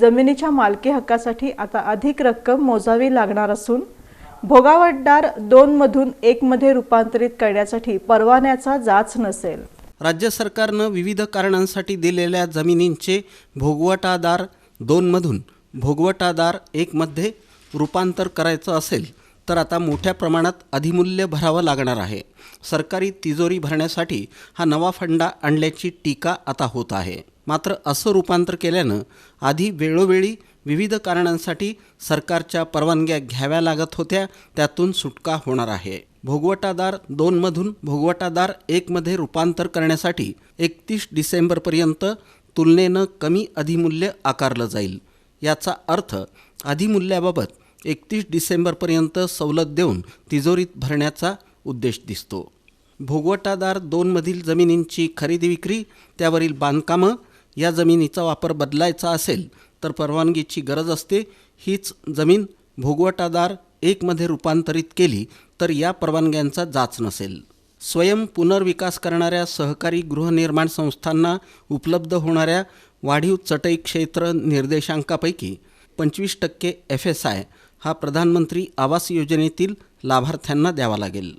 जमिनीच्या मालकी हक्कासाठी आता अधिक रक्कम मोजावी लागणार असून भोगावटदार दोन मधून एक मध्ये रूपांतरित करण्यासाठी परवान्याचा जाच नसेल. राज्य सरकारनं विविध कारणांसाठी दिलेल्या जमिनींचे भोगवटादार दोनमधून भोगवटादार एकमध्ये रूपांतर करायचं असेल तर आता मोठ्या प्रमाणात अधिमूल्य भरावं लागणार आहे. सरकारी तिजोरी भरण्यासाठी हा नवा फंडा आणल्याची टीका आता होत आहे. मात्र असं रूपांतर केल्यानं आधी वेळोवेळी विविध कारणांसाठी सरकारच्या परवानग्या घ्याव्या लागत होत्या त्यातून सुटका होणार आहे. भोगवटादार दोनमधून भोगवटादार एकमध्ये रूपांतर करण्यासाठी एकतीस डिसेंबरपर्यंत तुलनेनं कमी अधिमूल्य आकारलं जाईल. याचा अर्थ अधिमूल्याबाबत एकतीस डिसेंबरपर्यंत सवलत देऊन तिजोरीत भरण्याचा उद्देश दिसतो. भोगवटादार दोनमधील जमिनींची खरेदी विक्री त्यावरील बांधकामं या जमिनीचा वापर बदलायचा असेल तर परवानगीची गरज असते. हीच जमीन भोगवटादार एकमध्ये रूपांतरित केली तर या परवानग्यांचा जाच नसेल. स्वयं पुनर्विकास करणाऱ्या सहकारी गृहनिर्माण संस्थांना उपलब्ध होणाऱ्या वाढीव चटई क्षेत्र निर्देशांकापैकी पंचवीस टक्के एफ एस आय हा प्रधानमंत्री आवास योजनेतील लाभार्थ्यांना द्यावा लागेल.